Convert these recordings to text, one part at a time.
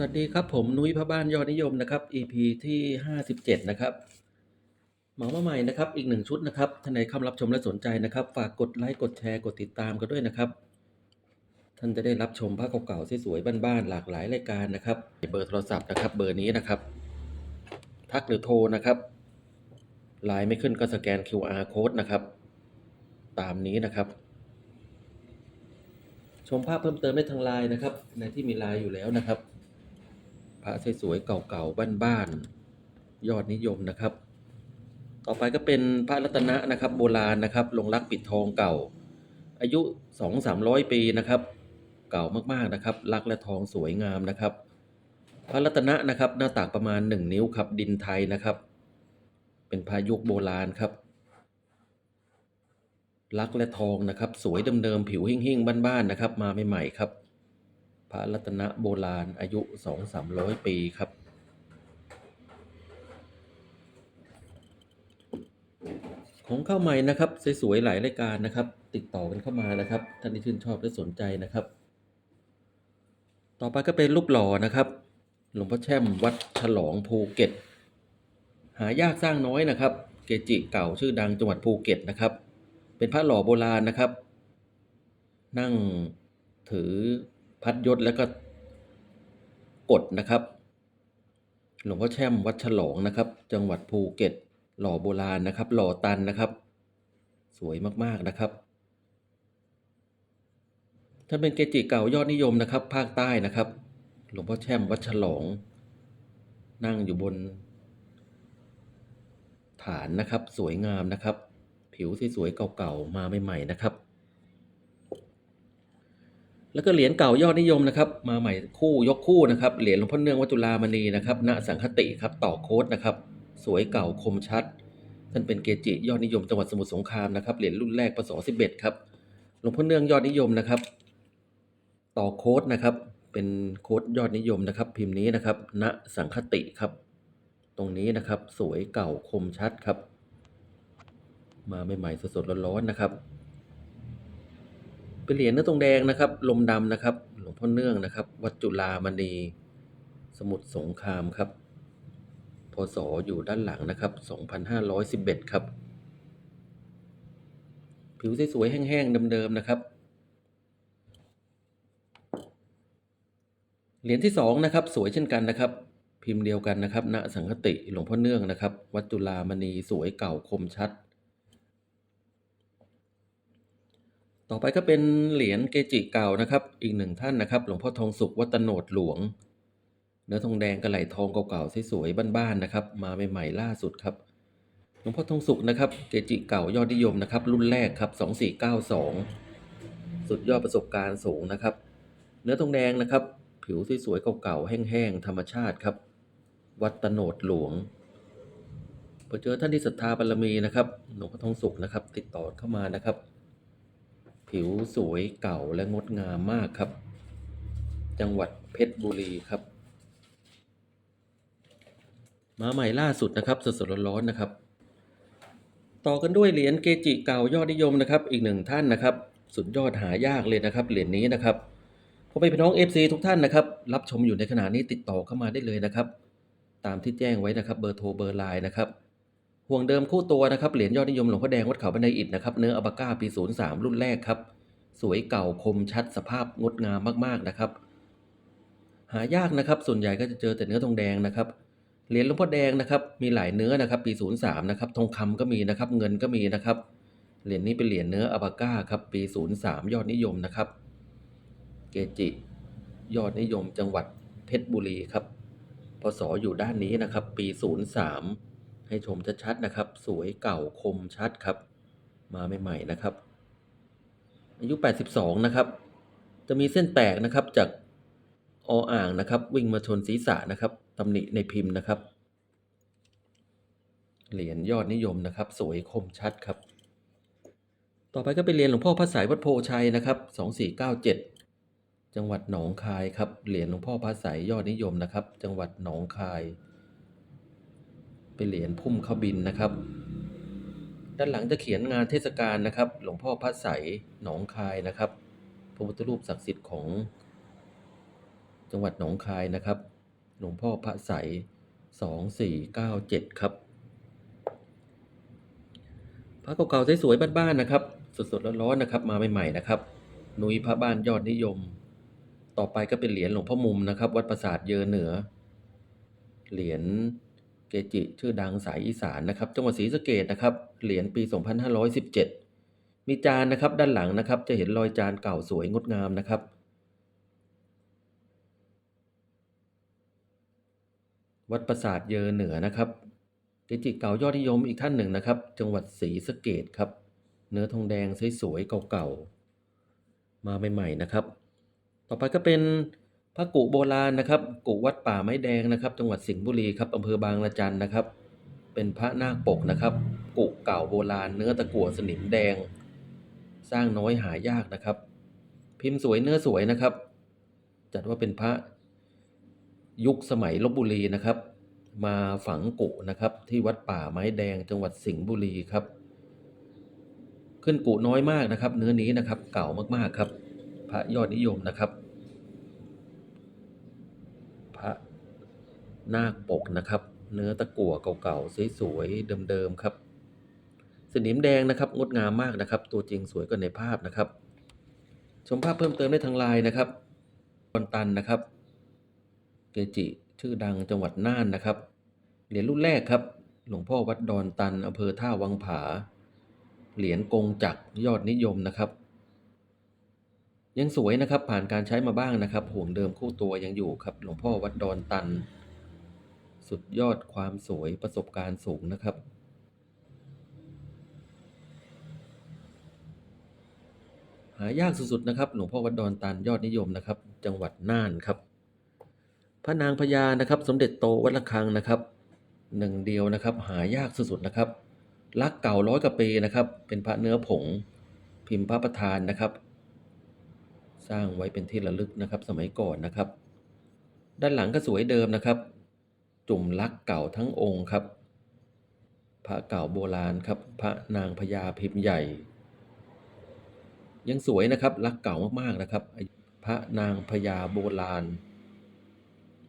สวัสดีครับผมนุ้ยพระบ้านยอดนิยมนะครับ EP ที่ 57 นะครับหมามาใหม่นะครับอีกหนึ่งชุดนะครับท่านใดเข้ามารับชมและสนใจนะครับ ฝากกดไลค์กดแชร์กดติดตามกันด้วยนะครับ ท่านจะได้รับชมภาพเก่าๆสวยๆบ้านๆหลากหลายรายการนะครับเบอร์โทรศัพท์นะครับ เบอร์นี้นะครับ ทักหรือโทรนะครับไลน์ไม่ขึ้นก็สแกน QR code นะครับ ตามนี้นะครับ ชมภาพเพิ่มเติมได้ทางไลน์นะครับในที่มีไลน์อยู่แล้วนะครับ ระสวยๆเก่าๆบ้านๆยอดนิยมนะครับ ต่อไปก็เป็นพระรัตนะนะครับ โบราณนะครับลงรักปิดทองเก่า อายุสองสามร้อยปีนะครับ เก่ามากๆนะครับรักและทองสวยงามนะครับ พระรัตนะนะครับหน้าตากประมาณหนึ่งนิ้วครับดินไทยนะครับ เป็นพายุคโบราณครับรักและทองนะครับ สวยเดิมๆผิวหิ่งๆบ้านๆนะครับ มาใหม่ๆครับ พระรัตนโบราณอายุสองสามร้อยปีครับ ของเข้าใหม่นะครับสวยๆหลายรายการนะครับ ติดต่อกันเข้ามานะครับท่านที่ชื่นชอบและสนใจนะครับ ต่อไปก็เป็นรูปหล่อนะครับ หลวงพ่อแช่มวัดฉลองภูเก็ต หายากสร้างน้อยนะครับ เกจิเก่าชื่อดังจังหวัดภูเก็ตนะครับ เป็นพระหล่อโบราณนะครับ นั่งถือ พัดยศแล้วก็กดนะครับ หลวงพ่อแช่มวัดฉลองนะครับ จังหวัดภูเก็ต หล่อโบราณนะครับ หล่อตันนะครับ สวยมากๆนะครับท่านเป็นเกจิเก่ายอดนิยมนะครับ ภาคใต้นะครับ หลวงพ่อแช่มวัดฉลอง นั่งอยู่บน ฐานนะครับ สวยงามนะครับ ผิวสวยๆเก่าๆมาใหม่ๆนะครับ แล้วก็เหรียญเก่ายอดนิยมนะครับมาใหม่คู่ยกคู่นะครับเหรียญหลวงพ่อเนื่องวัจุฬามณีนะครับณสังคติครับต่อโค้ดนะครับสวยเก่าคมชัด ท่านเป็นเกจิยอดนิยมจังหวัดสมุทรสงครามนะครับเหรียญรุ่นแรกปศ11ครับหลวงพ่อเนื่องยอดนิยมนะครับ ต่อโค้ดนะครับเป็นโค้ดยอดนิยมนะครับ พิมพ์นี้นะครับณสังคติครับ ตรงนี้นะครับสวยเก่าคมชัดครับ มาใหม่ๆสดๆร้อนๆนะครับ เป็นเหรียญเนื้อทองแดงนะครับ ลมดำนะครับ หลวงพ่อเนื่องนะครับ วัดจุฬามณี สมุทรสงครามครับ พศอยู่ด้านหลังนะครับ 2511 ครับ ผิวสวยๆแห้งๆเดิมๆนะครับ เหรียญที่สองนะครับ สวยเช่นกันนะครับ พิมพ์เดียวกันนะครับ ณ สังคติ หลวงพ่อเนื่องนะครับ วัดจุฬามณี สวยเก่าคมชัด ต่อไปก็เป็นเหรียญเกจิเก่านะครับ อีกหนึ่งท่านนะครับ หลวงพ่อทองสุขวัตโนดหลวง เนื้อทองแดงกระไหลทองเก่าๆสวยๆบ้านๆนะครับ มาใหม่ๆล่าสุดครับ หลวงพ่อทองสุขนะครับ เกจิเก่ายอดนิยมนะครับ รุ่นแรกครับ 2492 สุดยอดประสบการณ์สูงนะครับ เนื้อทองแดงนะครับ ผิวสวยๆเก่าๆแห้งๆธรรมชาติครับ วัตโนดหลวงพอเจอท่านที่ศรัทธาบารมีนะครับ หลวงพ่อทองสุขนะครับ ติดต่อเข้ามานะครับ ผิวสวยเก่าและงดงามมากครับ จังหวัดเพชรบุรีครับ มาใหม่ล่าสุดนะครับสดๆร้อนๆนะครับ ต่อกันด้วยเหรียญเกจิเก่ายอดนิยมนะครับ อีกหนึ่งท่านนะครับ สุดยอดหายากเลยนะครับเหรียญนี้นะครับพ่อแม่พี่น้อง FC ทุกท่านนะครับ รับชมอยู่ในขณะนี้ติดต่อเข้ามาได้เลยนะครับ ตามที่แจ้งไว้นะครับ เบอร์โทรเบอร์ไลน์นะครับ ห่วงเดิมคู่ตัวนะครับเหรียญยอดนิยมหลวงพ่อแดงวัดเขาบันไดอิฐนะครับเนื้ออับาก้าปี 03 รุ่นแรกครับ สวยเก่าคมชัดสภาพงดงามมากๆนะครับ หายากนะครับส่วนใหญ่ก็จะเจอแต่เนื้อทองแดงนะครับเหรียญหลวงพ่อแดงนะครับมีหลายเนื้อนะครับปี 03 นะครับทองคำก็มีนะครับเงินก็มีนะครับเหรียญนี้เป็นเหรียญเนื้ออับาก้าครับปี 03 ยอดนิยมนะครับ เกจิ ยอดนิยมจังหวัดเพชรบุรีครับพศอยู่ด้านนี้นะครับ ปี 03 ให้ชมชัดๆนะครับ สวยเก่าคมชัดครับ มาใหม่ๆนะครับ อายุ 82 นะครับ จะมีเส้นแตกนะครับจากออ่างนะครับ วิ่งมาชนศีรษะนะครับตำหนิในพิมพ์นะครับ เหรียญยอดนิยมนะครับ สวยคมชัดครับ ต่อไปก็เป็นเหรียญหลวงพ่อพระสายวัดโพชัยนะครับ 2497 จังหวัดหนองคายครับ เหรียญหลวงพ่อพระสายยอดนิยมนะครับ จังหวัดหนองคาย เป็นเหรียญพุ่มข้าบินนะครับ ด้านหลังจะเขียนงานเทศกาลนะครับ หลวงพ่อพระใสยหนองคายนะครับพระพุทธรูปศักดิ์สิทธิ์ของ จังหวัดหนองคายนะครับ หลวงพ่อพระใสสองสี่เก้าเจ็ดครับพระเก่าๆสวยๆบ้านๆนะครับ สดๆร้อนๆนะครับ มาใหม่ๆนะครับนุ้ยพระบ้านยอดนิยม ต่อไปก็เป็นเหรียญหลวงพ่อมุมนะครับ วัดปราสาทเยอเหนือ เหรียญ เกจิชื่อดังสายอีสานนะครับ จังหวัดศรีสะเกดนะครับ เหรียญปี 2517 มีจานนะครับด้านหลังนะครับ จะเห็นรอยจานเก่าสวยงดงามนะครับ วัดปราสาทเยอเหนือนะครับ เกจิเก่ายอดนิยมอีกท่านหนึ่งนะครับ จังหวัดศรีสะเกดครับ เนื้อทองแดงสวยๆเก่าๆ มาใหม่ๆนะครับ ต่อไปก็เป็น พระกุโบราณนะครับ กุวัดป่าไม้แดงนะครับ จังหวัดสิงห์บุรีครับอำเภอบางละจันนะครับ เป็นพระนาคปกนะครับ กุเก่าโบราณ เนื้อตะกั่วสนิมแดง สร้างน้อยหายากนะครับ พิมพ์สวยเนื้อสวยนะครับ จัดว่าเป็นพระยุคสมัยลบบุรีนะครับ มาฝังกุนะครับ ที่วัดป่าไม้แดง จังหวัดสิงห์บุรีครับ ขึ้นกุน้อยมากนะครับ เนื้อนี้นะครับ เก่ามากๆครับ พระยอดนิยมนะครับ พระ นาคปกนะครับ เนื้อตะกั่วเก่าๆสวยๆเดิมๆครับ สนิมแดงนะครับงดงามมากนะครับ ตัวจริงสวยกว่าในภาพนะครับ ชมภาพเพิ่มเติมได้ทางไลน์นะครับบอนตันนะครับ เกจิชื่อดังจังหวัดน่านนะครับเหรียญรุ่นแรกครับ หลวงพ่อวัดดอนตันอำเภอท่าวังผา เหรียญกงจักรยอดนิยมนะครับยังสวยนะครับผ่านการใช้มาบ้างนะครับ ห่วงเดิมคู่ตัวยังอยู่ครับ หลวงพ่อวัดดอนตัน สุดยอดความสวยประสบการณ์สูงนะครับ หายากสุดๆนะครับหลวงพ่อวัดดอนตันยอดนิยมนะครับ จังหวัดน่านครับ พระนางพญานะครับ สมเด็จโตวัดระฆังนะครับหนึ่งเดียวนะครับ หายากสุดๆนะครับรักเก่าร้อยกว่าปีนะครับ เป็นพระเนื้อผงพิมพ์พระประธานนะครับ สร้างไว้เป็นที่ระลึกนะครับ สมัยก่อนนะครับ ด้านหลังก็สวยเดิมนะครับ จุ่มลักเก่าทั้งองค์ครับ พระเก่าโบราณครับ พระนางพญาพิมพ์ใหญ่ ยังสวยนะครับรักเก่ามากๆนะครับ พระนางพญาโบราณ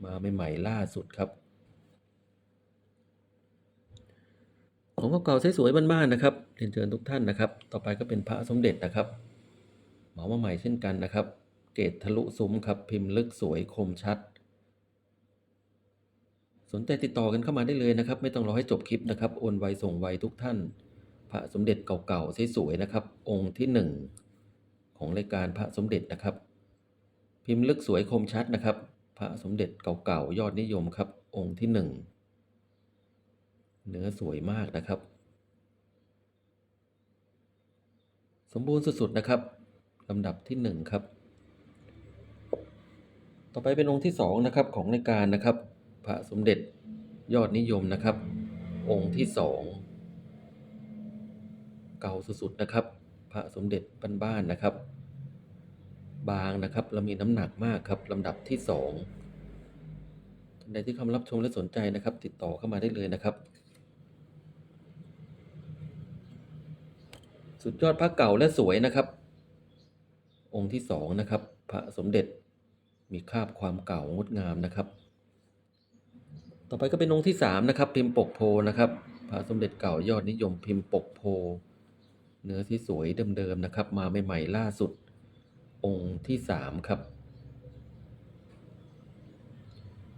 มาใหม่ๆล่าสุดครับ ของเก่าๆสวยๆบ้านๆนะครับเรียนเชิญทุกท่านนะครับ ต่อไปก็เป็นพระสมเด็จนะครับเหมามาใหม่เช่นกันนะครับ เกตทะลุซุ้มครับพิมพ์ลึกสวยคมชัด สนใจติดต่อกันเข้ามาได้เลยนะครับ ไม่ต้องรอให้จบคลิปนะครับโอนไวส่งไวทุกท่าน พระสมเด็จเก่าๆสวยๆนะครับ องค์ที่หนึ่งของรายการพระสมเด็จนะครับ พิมพ์ลึกสวยคมชัดนะครับ พระสมเด็จเก่าๆยอดนิยมครับ องค์ที่หนึ่งเนื้อสวยมากนะครับ สมบูรณ์สุดๆนะครับลำดับที่หนึ่งครับ ต่อไปเป็นองค์ที่สองนะครับของรายการนะครับ ระสมเด็จยอดนิยมนะครับ องค์ที่สองเก่าสุดๆนะครับ พระสมเด็จบ้านๆนะครับ บางนะครับและมีน้ำหนักมากครับลำดับที่สองท่านใดที่เข้ารับชมและสนใจนะครับ ติดต่อเข้ามาได้เลยนะครับ สุดยอดพระเก่าและสวยนะครับ องค์ที่สองนะครับ พระสมเด็จมีคาบความเก่างดงามนะครับ ต่อไปก็เป็นองค์ที่สามนะครับ พิมพ์ปกโพนะครับพระสมเด็จเก่ายอดนิยมพิมพ์ปกโพ เนื้อที่สวยเดิมๆนะครับ มาใหม่ๆล่าสุด องค์ที่สามครับ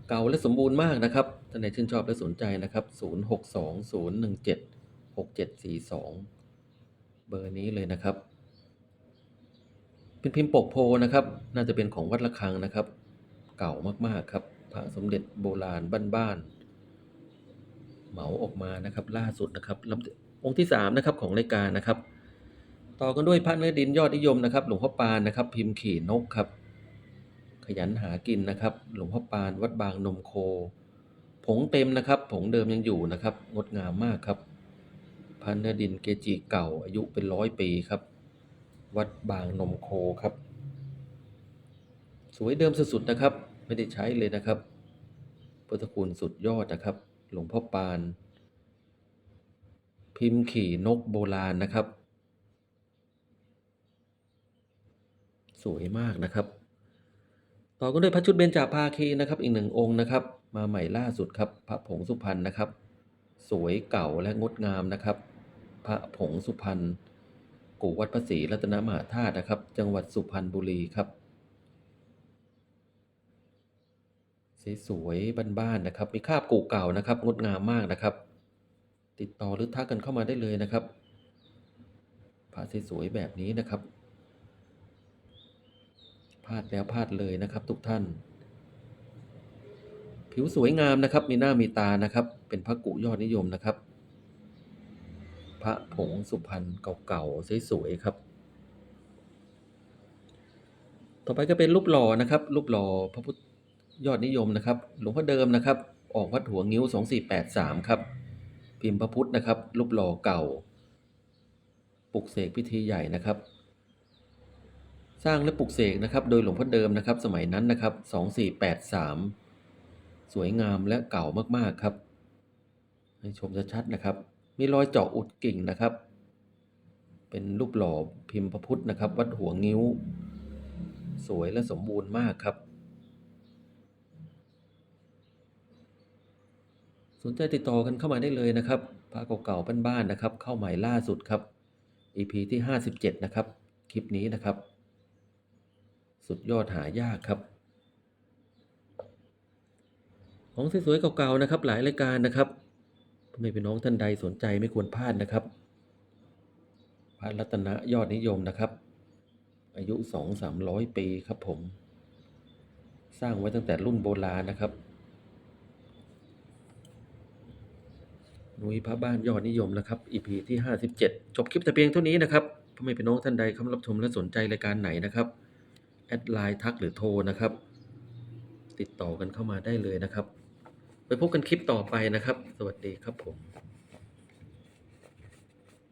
เก่าและสมบูรณ์มากนะครับท่านใดชื่นชอบและสนใจนะครับ 0620176742 เบอร์นี้เลยนะครับ เป็นพิมพ์ปกโพนะครับ น่าจะเป็นของวัดระฆังนะครับ เก่ามากๆครับ พระสมเด็จโบราณบ้านๆเหมาออกมานะครับ ล่าสุดนะครับลำองค์ที่สามนะครับของรายการนะครับ ต่อกันด้วยพระเนื้อดินยอดนิยมนะครับ หลวงพ่อปานนะครับ พิมพ์ขี่นกครับ ขยันหากินนะครับ หลวงพ่อปานวัดบางนมโค ผงเต็มนะครับ ผงเดิมยังอยู่นะครับ งดงามมากครับพระเนื้อดินเกจิเก่าอายุเป็นร้อยปีครับ วัดบางนมโคครับ สวยเดิมสุดๆนะครับ ไม่ได้ใช้เลยนะครับพุทธคุณสุดยอดนะครับ หลวงพ่อปาน พิมพ์ขี่นกโบราณนะครับ สวยมากนะครับ ต่อกันด้วยพระชุดเบญจภาคีนะครับ อีกหนึ่งองค์นะครับ มาใหม่ล่าสุดครับ พระผงสุพรรณนะครับ สวยเก่าและงดงามนะครับ พระผงสุพรรณกู่วัดพระศรีรัตนมหาธาตุนะครับ จังหวัดสุพรรณบุรีครับ สวยๆบ้านๆนะครับ มีคาบกู่เก่านะครับ งดงามมากนะครับ ติดต่อหรือทักกันเข้ามาได้เลยนะครับพระสวยๆแบบนี้นะครับพลาดแล้วพลาดเลยนะครับทุกท่าน ผิวสวยงามนะครับ มีหน้ามีตานะครับ เป็นพระกุยอดนิยมนะครับ พระผงสุพรรณเก่าๆสวยๆครับ ต่อไปก็เป็นรูปหล่อนะครับ รูปหล่อพระพุทธ ยอดนิยมนะครับ หลวงพ่อเดิมนะครับ ออกวัดหัวงิ้ว 2483 ครับ พิมพ์พระพุทธนะครับรูปหล่อเก่า ปลุกเสกพิธีใหญ่นะครับ สร้างและปลุกเสกนะครับ โดยหลวงพ่อเดิมนะครับ สมัยนั้นนะครับ 2483 สวยงามและเก่ามากๆครับ ให้ชมชัดๆนะครับ มีรอยเจาะอุดกิ่งนะครับ เป็นรูปหล่อพิมพ์พระพุทธนะครับ วัดหัวงิ้ว สวยและสมบูรณ์มากครับ สนใจติดต่อกันเข้ามาได้เลยนะครับพระเก่าๆบ้านๆนะครับ เข้าใหม่ล่าสุดครับ EP ที่ 57 นะครับ คลิปนี้นะครับ สุดยอดหายากครับ ของสวยๆเก่าๆนะครับ หลายรายการนะครับพ่อแม่พี่น้องท่านใดสนใจไม่ควรพลาดนะครับพระรัตนยอดนิยมนะครับ อายุสองสามร้อยปีครับผม สร้างไว้ตั้งแต่รุ่นโบราณนะครับ นุ้ยพระบ้านยอดนิยมนะครับ EP ที่ 57 จบคลิปแต่เพียงเท่านี้นะครับพ่อแม่พี่น้องท่านใดเข้ารับชมและสนใจรายการไหนนะครับ แอดไลน์ทักหรือโทรนะครับ ติดต่อกันเข้ามาได้เลยนะครับ ไปพบกันคลิปต่อไปนะครับ สวัสดีครับผม